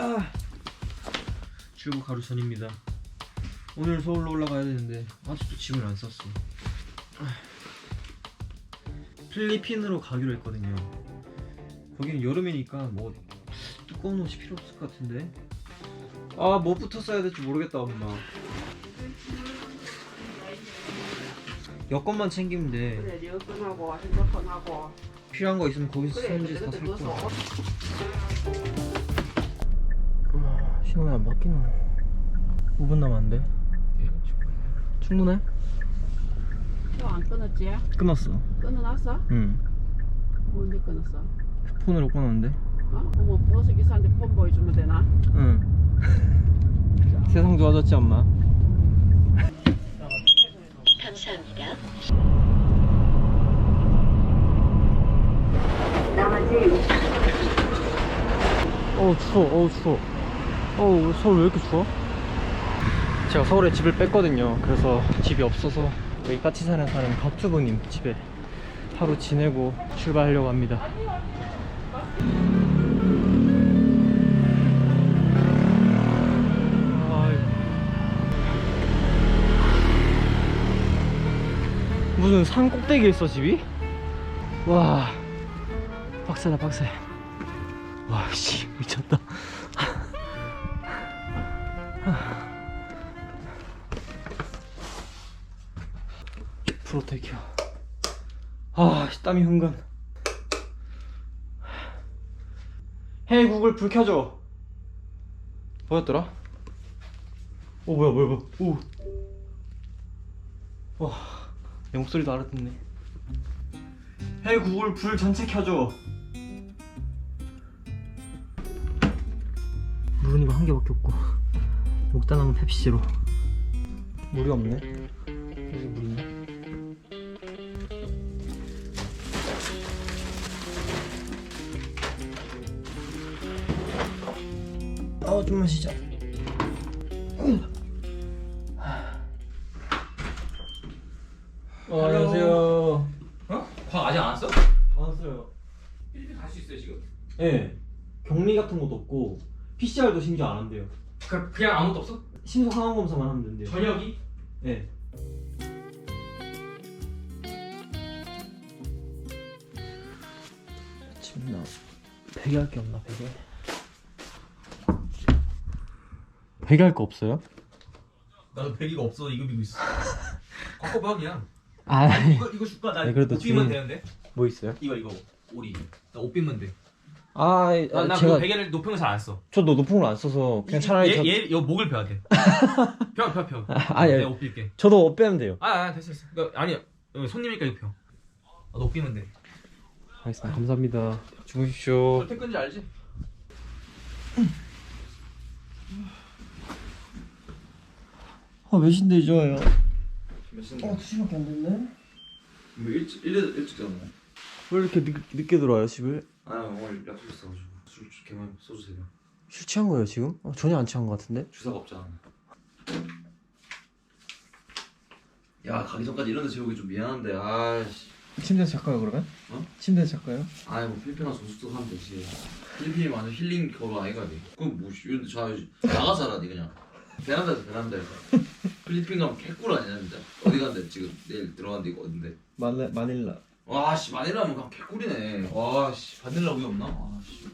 아. 출국 하루 전입니다. 오늘 서울로 올라가야 되는데 아직도 짐을 안 쌌어. 아. 필리핀으로 가기로 했거든요. 거기는 여름이니까 뭐 두꺼운 옷이 필요 없을 것 같은데. 아 뭐부터 써야 될지 모르겠다 엄마. 여권만 챙기면 돼. 그래 여권하고 핸드폰하고 필요한 거 있으면 거기서 그래 사는지 다 그래 살 넣어서 거야. 옷 신호에 안 바뀌노 5분 남았는데 충분해? 안 끊었지? 끊었어 끊어놨어? 응 언제 끊었어? 폰으로 끊었는데 어? 어머 버스 기사한테 폰 보여주면 되나? 응 세상 좋아졌지 엄마 감사합니다. 어우 추워 어우 추워 어우 서울 왜 이렇게 추워? 제가 서울에 집을 뺐거든요 그래서 집이 없어서 여기 까치산에 사는 박주부님 집에 하루 지내고 출발하려고 합니다. 무슨 산 꼭대기에 있어 집이? 와 빡세다 빡세 와씨 미쳤다 프로테큐 아 씨, 땀이 흥건. 헤이 구글 불 켜줘. 뭐였더라? 오 뭐야 뭐야 뭐야. 오와내 목소리도 알아듣네. 헤이 구글 불 전체 켜줘. 물은 이거 한 개밖에 없고 먹다 남은 펩시로 물이 없네 여기 물 있나? 아, 좀 마시자. 어, 안녕하세요. 어? 과학 아직 안 왔어? 안 왔어요. 필리핀 갈수 있어요 지금? 예. 네. 격리 같은 것도 없고 PCR도 심지어 안 한대요. 그, 그냥 아무것도 없어? 신속 항원 검사만 하면 된대요. 저녁이? 네. 지금 나 베개 할 게 없나 베개? 베개 할 거 없어요? 나도 배기가 없어 이거 미고 있어 꽉꽉박이야 아, 이거 이거 줄까? 나 네, 그래도 옷 비면 주인- 되는데 뭐 있어요? 이거 이거 오리 나옷 비면 돼 아, 나, 아나 제가 그 베개를 높은 거 잘 안 써. 저도 높은 걸 안 써서 그냥 차라리 얘, 저, 얘 이거 목을 펴야 돼. 펴, 펴, 펴. 아, 예. 내가 옷 빌게. 저도 옷 빼면 돼요. 아, 아, 됐어, 됐어. 그, 아니, 어, 손님이니까 이거 펴. 아, 너옷 비면 돼. 알겠습니다. 감사합니다. 주무십시오. 절대 끈지 알지? 아, 몇 시인데 좋아요? 몇 시인데? 어, 2시밖에 안 됐네. 뭐 일찍 일찍 일찍 잤나? 왜 이렇게 늦, 늦게 들어와요, 집을? 아 오늘 약속 있어가지고 술 개만 세 병. 술 취한 거예요, 지금? 어, 전혀 안 취한 것 같은데? 주사가 없잖아. 야 가기 전까지 이런 데 재우기 좀 미안한데 아씨. 침대에서 잘까요, 그러면? 어? 침대에서 잘까요? 아이 뭐 필리핀 가서 숙소 하면 되지. 필리핀이 완전 힐링 겨울 아이가 돼. 그럼 뭐 씨, 이런 데 자, 나가서 하라 니 그냥. 베란다에서 베란다에서. 필리핀 가면 개꿀 아니야 진짜. 어디 간대 지금 내일 들어간데 이거 어딘데? 마닐라. 와씨 마닐라면 그냥 개꿀이네. 와씨 바닐라 우유 없나? 와씨.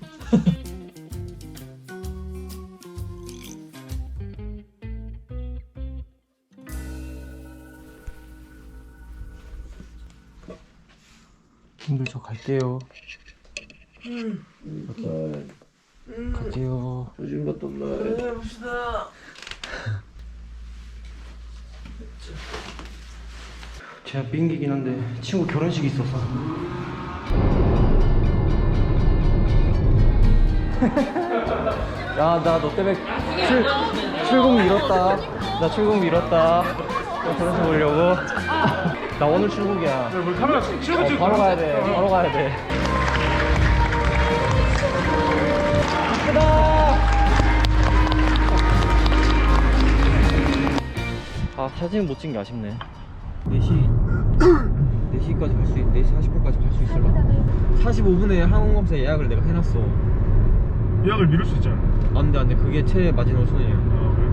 형들 저 갈게요. 이렇게 갈게요. 요즘 것도 없나? 봅시다. 제가 비행기긴 한데 친구 결혼식이 있어서. 야, 나 너 때문에 출, 출국 미뤘다. 나 출국 미뤘다. 너 결혼식 보려고. 나 오늘 출국이야. 우리 카메라 출근 어, 바로 가야 돼. 바로 가야 돼. 아 사진 못 찍은 게 아쉽네. 4시 4시까지 갈 수, 4시 40분까지 갈 수 있을라. 45분에 항공검사 예약을 내가 해놨어. 예약을 미룰 수 있잖아. 안돼 안돼 그게 최대 마지노 선이에요 아 그래?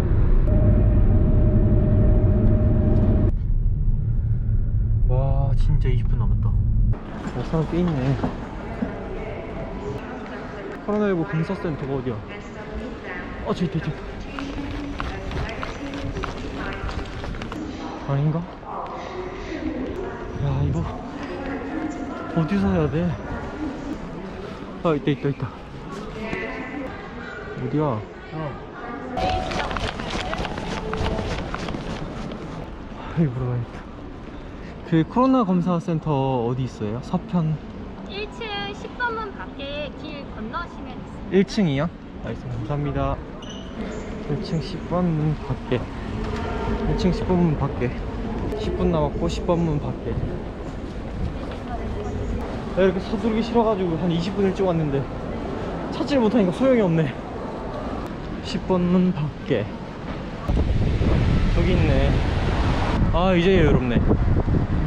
와 진짜 20분 남았다 어, 사람 꽤 있네 코로나19 검사센터가 어디야 어 저기 저기 아닌가? 야 이거 어디서 해야 돼? 아 있다 있다 있다 어디야? 여기 물어봐야겠다 그 코로나 검사 센터 어디 있어요? 서편 1층 10번 문 밖에 길 건너시면 있습니다. 1층이요? 알겠습니다. 감사합니다. 1층 10번 문 밖에. 1층 10번 문 밖에. 10분 남았고 10번 문 밖에. 야, 이렇게 서두르기 싫어가지고 한 20분 일찍 왔는데 찾지를 못하니까 소용이 없네. 10번 문 밖에. 저기 있네. 아 이제 여유롭네.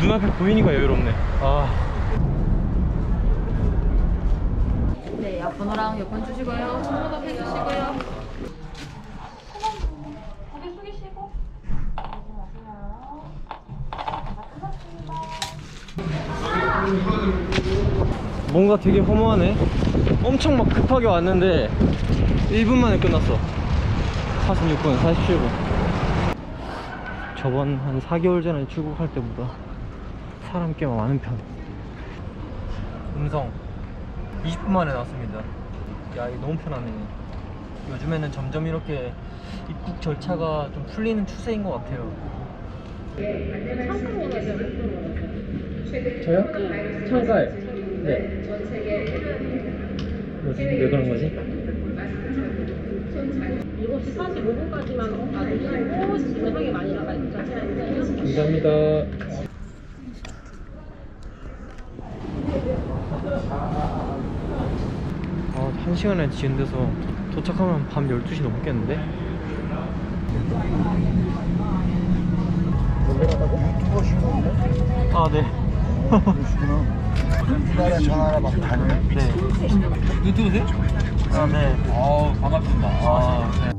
눈앞에 보이니까 여유롭네. 아. 네, 옆번호랑 여권 주시고요. 손목업 해주시고요. 고개 숙이시고. 뭔가 되게 허무하네. 엄청 막 급하게 왔는데 1분 만에 끝났어. 46분 47분. 저번 한 4개월 전에 출국할 때보다 사람 꽤 많은 편. 음성. 20분 만에 나왔습니다. 야 이거 너무 편하네. 요즘에는 점점 이렇게 입국 절차가 좀 풀리는 추세인 것 같아요. 저요? 창가에 네 뭐지? 왜 그런 거지? 7시 45분까지만 가주시고 진행하게 많이 나가 있죠. 감사합니다. 아, 한 시간에 지은 데서 도착하면 밤 12시 넘겠는데? 아, 네. 그러시구나. 전화라 막 다녀요? 네. 유튜브세요? 아, 네. 아 반갑습니다. 아, 네.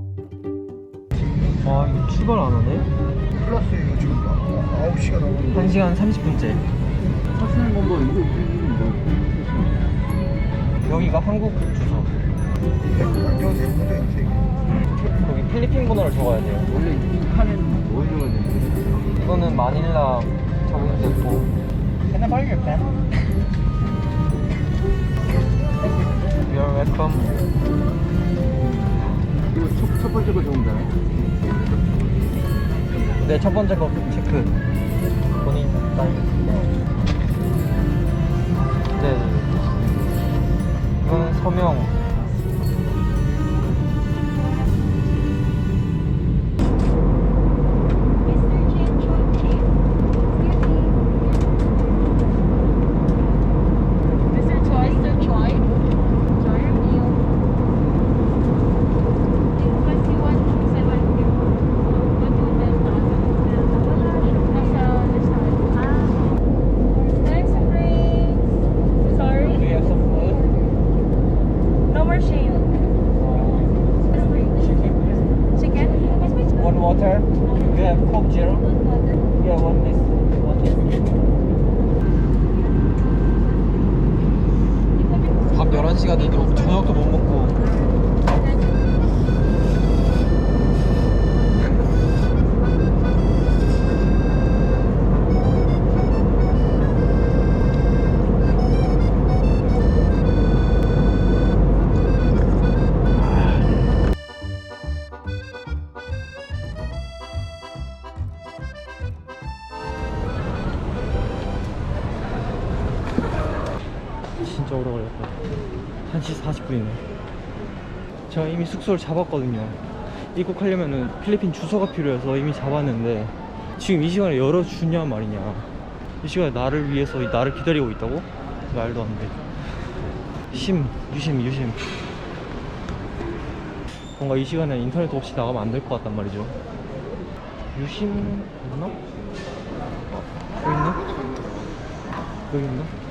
아, 이거 출발 안 하네? 플러스 이거 지금 9시가 넘었는데 1시간 30분째. 하시는 건가 이거 뭐 여기가 한국 주소. 안경 대부분도 있지 거기 필리핀 번호를 적어야 돼요. 원래 이 칸에는 뭐 적어야 되는데? 이거는 마닐라 적으면 되고 Can I borrow your pen? You're welcome 이거 첫, 첫 번째 거 되나요? 네, 첫 번째 거 체크 본인 사인 11시가 돼도 저녁도 못 먹고 진짜 오래 걸렸다 1시 40분이네 제가 이미 숙소를 잡았거든요 입국하려면은 필리핀 주소가 필요해서 이미 잡았는데 지금 이 시간에 열어주냐 말이냐 이 시간에 나를 위해서 이 나를 기다리고 있다고? 말도 안돼 심 유심 유심 뭔가 이 시간에 인터넷 없이 나가면 안 될 것 같단 말이죠 유심 없나? 어, 여기 있나? 여기 있나?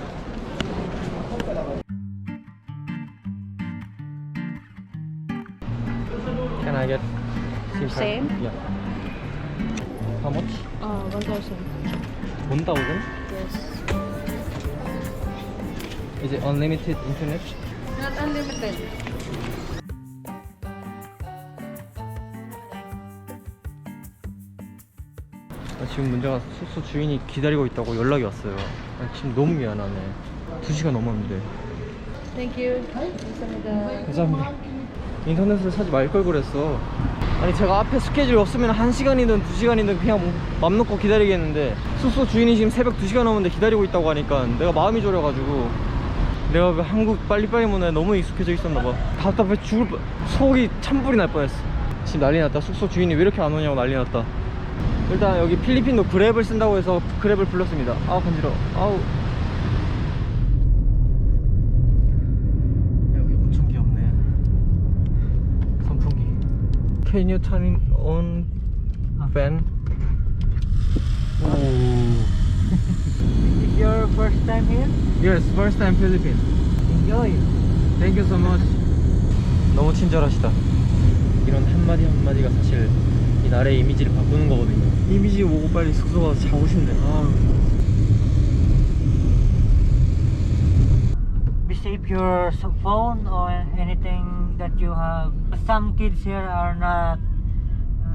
I get SIM card? Same? Yeah. How much? Uh, 1,000. 1,000? Yes. Is it unlimited internet? Not unlimited. 아, 지금 문제가 숙소 주인이 기다리고 있다고 연락이 왔어요. 아, 지금 너무 미안하네. 2시간 넘었는데. Thank you. 감사합니다. 감사합니다. 인터넷을 사지 말 걸 그랬어. 아니 제가 앞에 스케줄 없으면 1시간이든 2시간이든 그냥 뭐맘 놓고 기다리겠는데 숙소 주인이 지금 새벽 2시간 넘었는데 기다리고 있다고 하니까 내가 마음이 졸여가지고 내가 그 한국 빨리빨리 문화에 너무 익숙해져 있었나 봐. 답답해 죽을 뻔. 속이 찬불이 날 뻔했어. 지금 난리 났다. 숙소 주인이 왜 이렇게 안 오냐고 난리 났다. 일단 여기 필리핀도 그랩을 쓴다고 해서 그랩을 불렀습니다. 아우 간지러. 아우. 여기 엄청 귀엽네. 선풍기. Can you turn it on fan? 오. Your first time here? Yes, first time Philippines. Enjoy. Thank you so much. 너무 친절하시다. 이런 한마디 한마디가 사실 이 나라의 이미지를 바꾸는 거거든요. 이미지 보고 빨리 숙소 가서 자고 싶네. 아. Receive your phone or anything that you have. Some kids here are not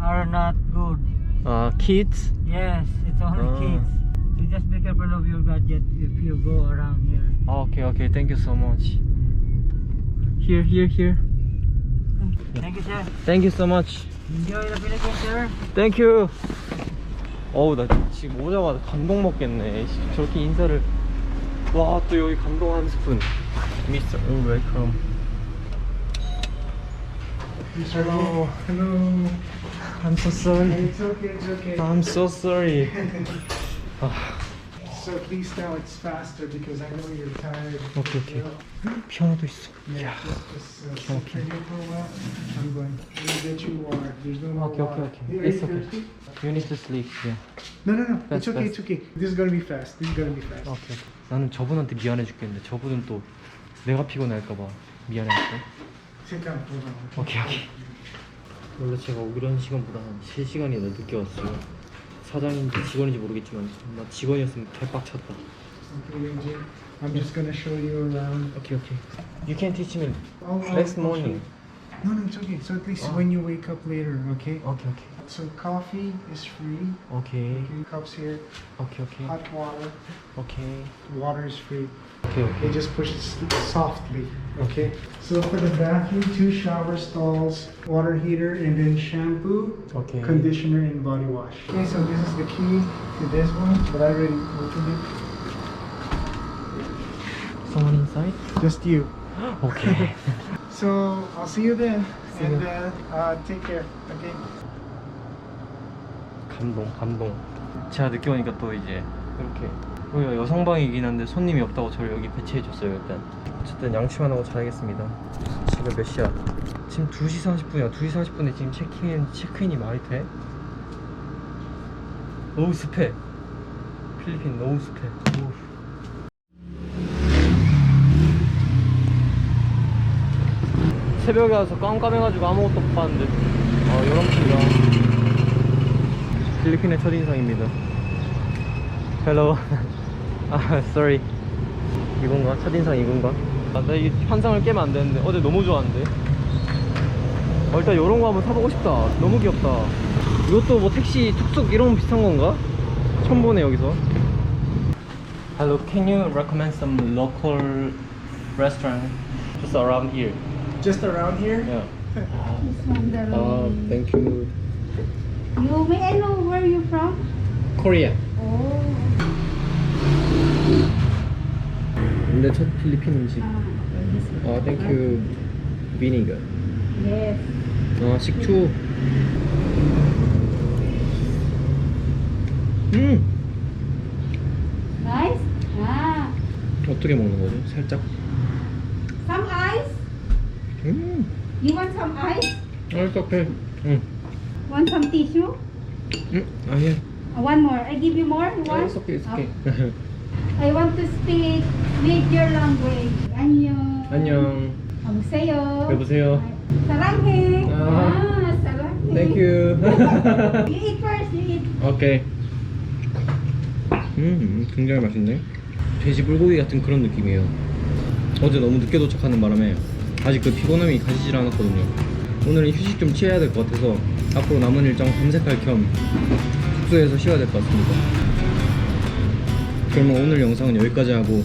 are not good. 아, kids? Yes, it's only Ah. kids. So just be careful of your gadget if you go around here. 아, 오케이, 오케이. Thank you so much. Here, here, here. Thank you, sir. Thank you so much. Enjoy the Philippines, sir. Thank you. 어우, 나 지금 오자마자 감동 먹겠네. 씨, 저렇게 인사를. 와, 또 여기 감동 한 스푼. Oh, welcome. Hello. Hello. I'm so sorry. It's okay, it's okay. I'm so sorry. 아, So please now it's faster because I know you're tired. 오케이, 오케이. 피아노도 있어. Yeah, just, just uh, Okay. sit right here for a while. I'm going. Me get you water. There's no more Okay, okay, water. okay. Are you It's okay. thirsty? You need to sleep. Yeah. No, no, no. Fast, it's okay, fast. it's okay. This is gonna be fast. This is gonna be fast. 오케이. 나는 저분한테 미안해 죽겠는데 저분은 또 내가 피곤할까 봐 미안해했어. A while. 오케이 오케이. 원래 제가 오기로 한 시간보다 한 3시간이나 늦게 왔어요. 사장인지 직원인지 모르겠지만 나 직원이었으면 개빡쳤다. Okay, Yunji. I'm just gonna show you around. 오케이 오케이. You can teach me Oh, oh, next show morning. you. No, no, it's okay. So at least Oh. when you wake up later, okay? 오케이 오케이. So coffee is free. 오케이. Okay, cups here. 오케이 오케이. Hot water. 오케이. Water is free. 오케이 Okay, 오케이. just push it s- softly. Okay. So for the bathroom, two shower stalls, water heater, and then shampoo, 오케이. conditioner, and body wash. Okay, so this is the key to this one, but I already opened it. Someone inside? Just you. 오케이. So I'll see you then, See and you. uh, uh, take care. Okay. 감동 감동. 제가 늦게 오니까 또 이제 이렇게 여기가 여성방이긴 한데 손님이 없다고 저를 여기 배치해줬어요 일단. 어쨌든 양치만 하고 자야겠습니다. 지금 몇 시야? 지금 2시 40분이야. 2시 40분에 지금 체크인 체크인이 말이 돼? 너무 습해. 필리핀 너무 습해. 어우. 새벽에 와서 깜깜해가지고 아무것도 못 봤는데 아 여름입니다 필리핀의 첫인상입니다 헬로 아 sorry 이건가? 첫인상 이건가? 아, 나 이 환상을 깨면 안 되는데 어제 너무 좋았는데 어, 일단 이런 거 한번 사보고 싶다 너무 귀엽다 이것도 뭐 택시 툭툭 이런 거 비슷한 건가? 처음 보네 여기서 Hello, can you recommend some local restaurant just around here? Just around here. Yeah. This one, the Uh, room. thank you. You may I know where you from? Korea. Oh, 내첫 필리핀 음식. ah. 아, you. 비니가. Yes. 아, 식초. 음. Nice. Ah, 어떻게 먹는 거죠? 살짝. some ice. 음. You want some ice? 살짝해. 응. Want some tissue? 음. 아니야. Uh, one more. I give you more. You 아, want? it's okay, it's okay. I want to speak major language. 안녕. 안녕. 여보세요. 여보세요. 사랑해. 아. 아, Thank you. You eat first, you eat. 오케이. 음, 굉장히 맛있네. 돼지 불고기 같은 그런 느낌이에요. 어제 너무 늦게 도착하는 바람에 아직 그 피곤함이 가시질 않았거든요. 오늘은 휴식 좀 취해야 될 것 같아서 앞으로 남은 일정 검색할 겸 숙소에서 쉬어야 될 것 같습니다. 그러면 오늘 영상은 여기까지 하고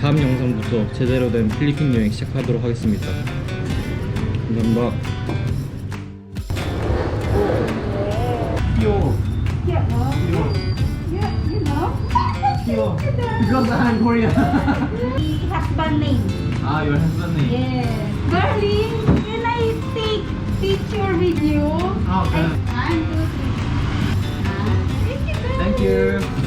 다음 영상부터 제대로 된 필리핀 여행 시작하도록 하겠습니다. 감사합니다. You know. Because I'm Korean. The husband name. ah, your husband name. Yes. Darling, can I take picture with you? Okay. I, I'm good. Ah, thank you. Thank you.